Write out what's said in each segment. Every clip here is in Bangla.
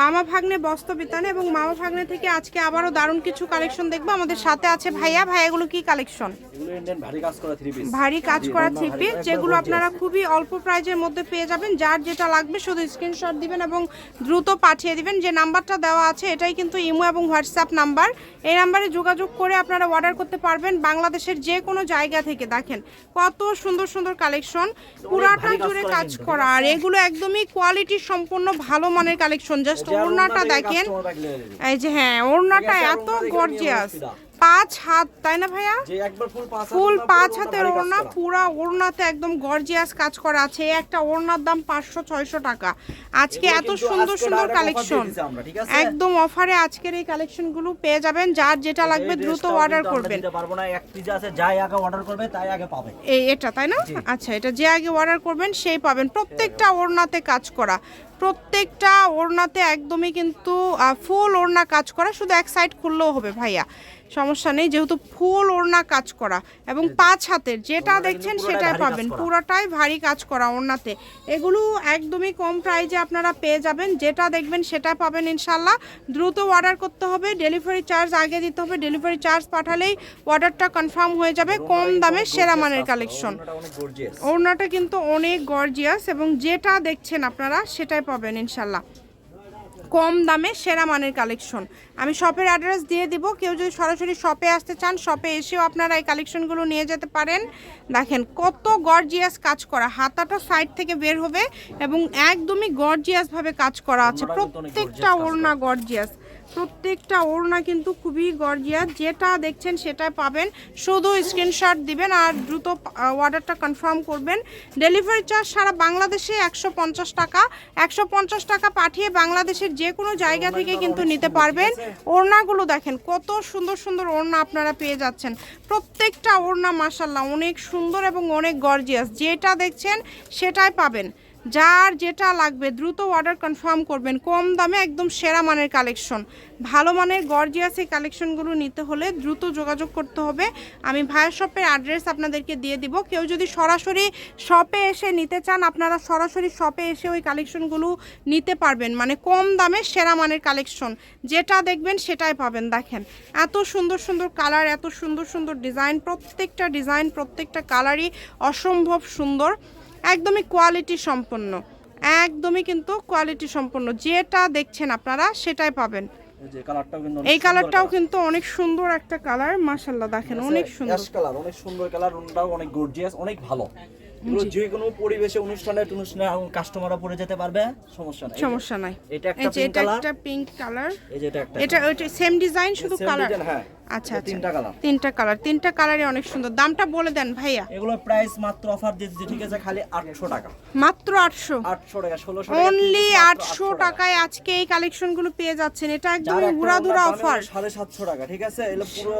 মামা ভাগ্নে বস্ত্রবিতানে এবং মামা ভাগ্নে থেকে আজকে আবারও দারুণ কিছু কালেকশন দেখব। আমাদের সাথে আছে ভাইয়া। ভাইয়াগুলো কি কালেকশন ভারী কাজ করা থ্রি পিস যেগুলো আপনারা খুবই অল্প প্রাইজের মধ্যে পেয়ে যাবেন। যার যেটা লাগবে শুধু স্ক্রিনশট দিবেন এবং দ্রুত পাঠিয়ে দিবেন। যে নাম্বারটা দেওয়া আছে এটাই কিন্তু ইমো এবং হোয়াটসঅ্যাপ নাম্বার। এই নাম্বারে যোগাযোগ করে আপনারা অর্ডার করতে পারবেন বাংলাদেশের যে কোনো জায়গা থেকে। দেখেন কত সুন্দর সুন্দর কালেকশন পুরাটা জুড়ে কাজ করা। আর এগুলো একদমই কোয়ালিটি সম্পন্ন ভালো মানের কালেকশন জাস্ট যার ওড়নাটা দেখেন। এই যে হ্যাঁ ওড়নাটা এত গর্জিয়াস পাঁচ হাত তাই না ভাইয়া? ফুল পাঁচ হাতের ওড়না পুরা ওড়নাতে একদম গর্জিয়াস কাজ করা আছে। একটা ওড়নার দাম পাঁচশো ছয়শো টাকা। আজকে এত সুন্দর সুন্দর কালেকশন? একদম অফারে আজকের এই কালেকশনগুলো পেয়ে যাবেন। যার যেটা লাগবে দ্রুত অর্ডার করবেন। এই এটা তাই না? আচ্ছা এটা যে আগে অর্ডার করবেন সেই পাবেন। প্রত্যেকটা ওড়নাতে কাজ করা। প্রত্যেকটা ওড়নাতে একদমই কিন্তু ফুল ওড়না কাজ করা শুধু এক সাইড খুললেও হবে ভাইয়া। সমস্যা নেই যেহেতু ফুল ওড়না কাজ করা এবং পাঁচ হাতের যেটা দেখছেন সেটাই পাবেন। পুরোটাই ভারী কাজ করা ওড়নাতে। এগুলো একদমই কম প্রাইজে আপনারা পেয়ে যাবেন। যেটা দেখবেন সেটা পাবেন ইনশাল্লাহ দ্রুত অর্ডার করতে হবে ডেলিভারি চার্জ আগে দিতে হবে। ডেলিভারি চার্জ পাঠালেই অর্ডারটা কনফার্ম হয়ে যাবে কম দামে সেরা মানের কালেকশন ওড়নাটা কিন্তু অনেক গর্জিয়াস এবং যেটা দেখছেন আপনারা সেটাই পাবেন ইনশাল্লাহ। কম দামে সেরা মানের কালেকশন। আমি শপের অ্যাড্রেস দিয়ে দিব। কেউ যদি সরাসরি শপে আসতে চান শপে এসেও আপনারা এই কালেকশনগুলো নিয়ে যেতে পারেন। দেখেন কত গর্জিয়াস কাজ করা। হাতাটা সাইড থেকে বের হবে এবং একদমই গর্জিয়াসভাবে কাজ করা আছে। প্রত্যেকটা ওড়না গর্জিয়াস। প্রত্যেকটা ওড়না কিন্তু খুবই গর্জিয়াস। যেটা দেখছেন সেটাই পাবেন। শুধু স্ক্রিনশট দিবেন আর দ্রুত অর্ডারটা কনফার্ম করবেন। ডেলিভারি চার্জ সারা বাংলাদেশে একশো পঞ্চাশ টাকা। একশো পঞ্চাশ টাকা পাঠিয়ে বাংলাদেশের যে কোনো জায়গা থেকে কিন্তু নিতে পারবেন। ওড়নাগুলো দেখেন, কত সুন্দর সুন্দর ওড়না আপনারা পেয়ে যাচ্ছেন। প্রত্যেকটা ওড়না মাসাল্লাহ অনেক সুন্দর এবং অনেক গর্জিয়াস। যেটা দেখছেন সেটাই পাবেন। যার যেটা লাগবে দ্রুত অর্ডার কনফার্ম করবেন। কম দামে একদম সেরা মানের কালেকশন ভালো মানের গর্জিয়াস এই কালেকশনগুলো নিতে হলে দ্রুত যোগাযোগ করতে হবে। আমি ভাইয়ের শপের অ্যাড্রেস আপনাদেরকে দিয়ে দিব। কেউ যদি সরাসরি শপে এসে নিতে চান, আপনারা সরাসরি শপে এসে ওই কালেকশনগুলো নিতে পারবেন। মানে কম দামে সেরা মানের কালেকশন যেটা দেখবেন সেটাই পাবেন। দেখেন, এত সুন্দর সুন্দর কালার এত সুন্দর সুন্দর ডিজাইন প্রত্যেকটা ডিজাইন প্রত্যেকটা কালারই অসম্ভব সুন্দর। একদমই কোয়ালিটি সম্পন্ন। একদমই কিন্তু কোয়ালিটি সম্পন্ন। যেটা দেখছেন আপনারা সেটাই পাবেন। এই কালারটাও কিন্তু অনেক সুন্দর একটা কালার মাশাল্লাহ দেখেন অনেক সুন্দর। কালার অনেক সুন্দর কালার ওড়নাটাও অনেক গর্জিয়াস অনেক ভালো। এগুলো যে কোনো পরিবেশে অনুষ্ঠানে অনুষ্ঠানে কাস্টমাররা পরে যেতে পারবে সমস্যা নাই। সমস্যা নাই। এটা একটা পিঙ্ক কালার এই যে এটা একটা এটা সেম ডিজাইন শুধু কালার হ্যাঁ। আচ্ছা আচ্ছা। তিনটা কালার। তিনটা কালার তিনটা কালারই অনেক সুন্দর। দামটা বলে দেন ভাইয়া। এগুলো প্রাইস মাত্র অফার দিচ্ছি ঠিক আছে? খালি আটশো টাকা। মাত্র আটশো? আটশো টাকা ষোলোশো অনলি আটশো টাকায় আজকে এই কালেকশনগুলো পেয়ে যাচ্ছেন। এটা একদমই উড়াধুরা অফার সাড়ে সাতশো টাকা ঠিক আছে? এগুলো পুরো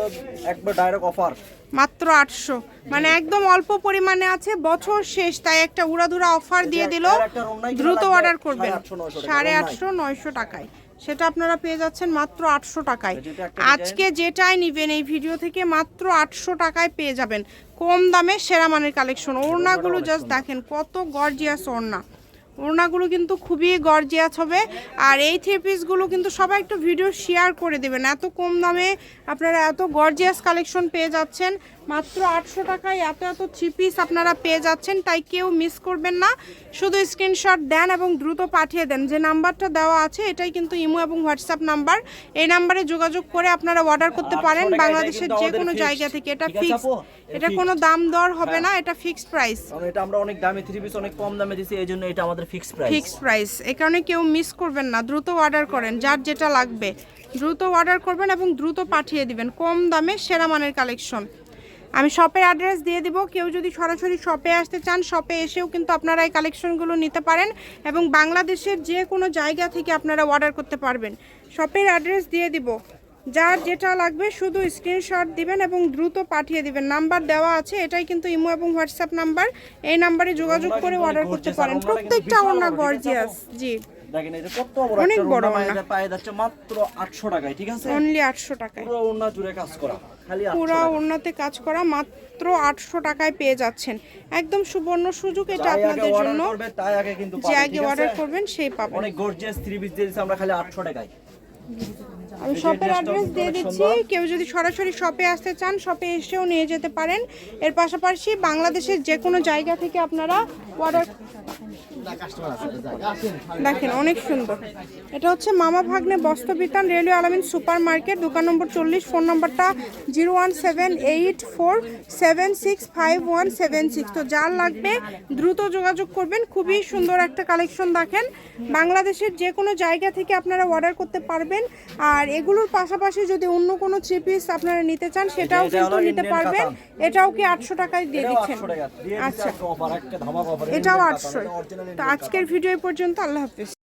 একবার ডাইরেক্ট অফার মাত্র আটশো। মানে একদম অল্প পরিমাণে আছে বছর শেষ তাই একটা উড়াধুরা অফার দিয়ে দিল। দ্রুত অর্ডার করবেন। 850, 900 সাড়ে আটশো নয়শো টাকায়। সেটা আপনারা পেয়ে যাচ্ছেন মাত্র আটশো টাকায়। আজকে যেটাই নিবেন এই ভিডিও থেকে মাত্র আটশো টাকায় পেয়ে যাবেন। কম দামে সেরা মানের কালেকশন। ওড়নাগুলো জাস্ট দেখেন কত গর্জিয়াস ওড়না। ওড়নাগুলো কিন্তু খুবই গর্জিয়াস হবে। আর এই থ্রি পিসগুলো কিন্তু সবাই একটু ভিডিও শেয়ার করে দেবেন। এত কম দামে আপনারা এত গর্জিয়াস কালেকশন পেয়ে যাচ্ছেন। মাত্র আটশো টাকায় এত এত থ্রি পিস আপনারা পেয়ে যাচ্ছেন তাই কেউ মিস করবেন না। শুধু স্ক্রিনশট দেন এবং দ্রুত পাঠিয়ে দেন। যে নাম্বারটা দেওয়া আছে এটাই কিন্তু ইমো এবং হোয়াটসঅ্যাপ নাম্বার। এই নাম্বারে যোগাযোগ করে আপনারা অর্ডার করতে পারেন বাংলাদেশের যে কোনো জায়গা থেকে। এটা ফিক্স এটা কোনো দাম দর হবে না এটা ফিক্সড প্রাইস এটা আমরা অনেক দামে থ্রি পিস অনেক কম দামে দিছি এই জন্য এটা আমাদের ফিক্স প্রাইস ফিক্সড প্রাইস এ কারণে কেউ মিস করবেন না। দ্রুত অর্ডার করেন যার যেটা লাগবে। দ্রুত অর্ডার করবেন এবং দ্রুত পাঠিয়ে দিবেন। কম দামে সেরা মানের কালেকশন আমি শপের অ্যাড্রেস দিয়ে দিব। কেউ যদি সরাসরি শপে আসতে চান শপে এসেও কিন্তু আপনারা এই কালেকশনগুলো নিতে পারেন এবং বাংলাদেশের যে কোনো জায়গা থেকে আপনারা অর্ডার করতে পারবেন। শপের অ্যাড্রেস দিয়ে দিব। যার যেটা লাগবে শুধু স্ক্রিনশট দিবেন এবং দ্রুত পাঠিয়ে দিবেন। নাম্বার দেওয়া আছে এটাই কিন্তু ইমো এবং হোয়াটসঅ্যাপ নাম্বার। এই নাম্বারে যোগাযোগ করে অর্ডার করতে পারেন। প্রত্যেকটা আছে গর্জিয়াস জি। দেখেন এটা কত বড় অনেক বড়। এটা পায়ে যাচ্ছে মাত্র 800 টাকায় ঠিক আছে? অনলি আটশো টাকায়। পুরো ওড়না জুড়ে কাজ করা খালি 800 পুরা ওড়নাতে কাজ করা মাত্র মাত্র আটশো টাকায় পেয়ে যাচ্ছেন। একদম সুবর্ণ সুযোগ এটা আপনাদের জন্য। তাই আগে কিন্তু যে আগে অর্ডার করবেন সেই পাবেন। অনেক গর্জিয়াস থ্রি পিস দিয়েছি আমরা খালি 800 টাকায়। আমি শপের অ্যাড্রেস দিয়ে দিচ্ছি। কেউ যদি সরাসরি শপে আসতে চান শপে এসেও নিয়ে যেতে পারেন। এর পাশাপাশি বাংলাদেশের যে কোনো জায়গা থেকে আপনারা অর্ডার দেখেন অনেক সুন্দর। এটা হচ্ছে Mama Bhagne Bastrabitan railway Alamin super market দোকান নম্বর চল্লিশ ফোন নম্বরটা zero one seven eight four seven six five one seven six. তো যার লাগবে দ্রুত যোগাযোগ করবেন। খুবই সুন্দর একটা কালেকশন দেখেন। বাংলাদেশের যে কোনো জায়গা থেকে আপনারা অর্ডার করতে পারবেন। আর এগুলোর পাশাপাশি যদি অন্য কোনো থ্রি পিস আপনারা নিতে চান সেটাও কিন্তু নিতে পারবেন। এটাও কি আটশো টাকায় দিয়ে দিচ্ছেন? 800 টাকা। দিয়ে দিচ্ছি আচ্ছা। এটাও আটশো তো আজকের ভিডিও পর্যন্ত আল্লাহ হাফিজ।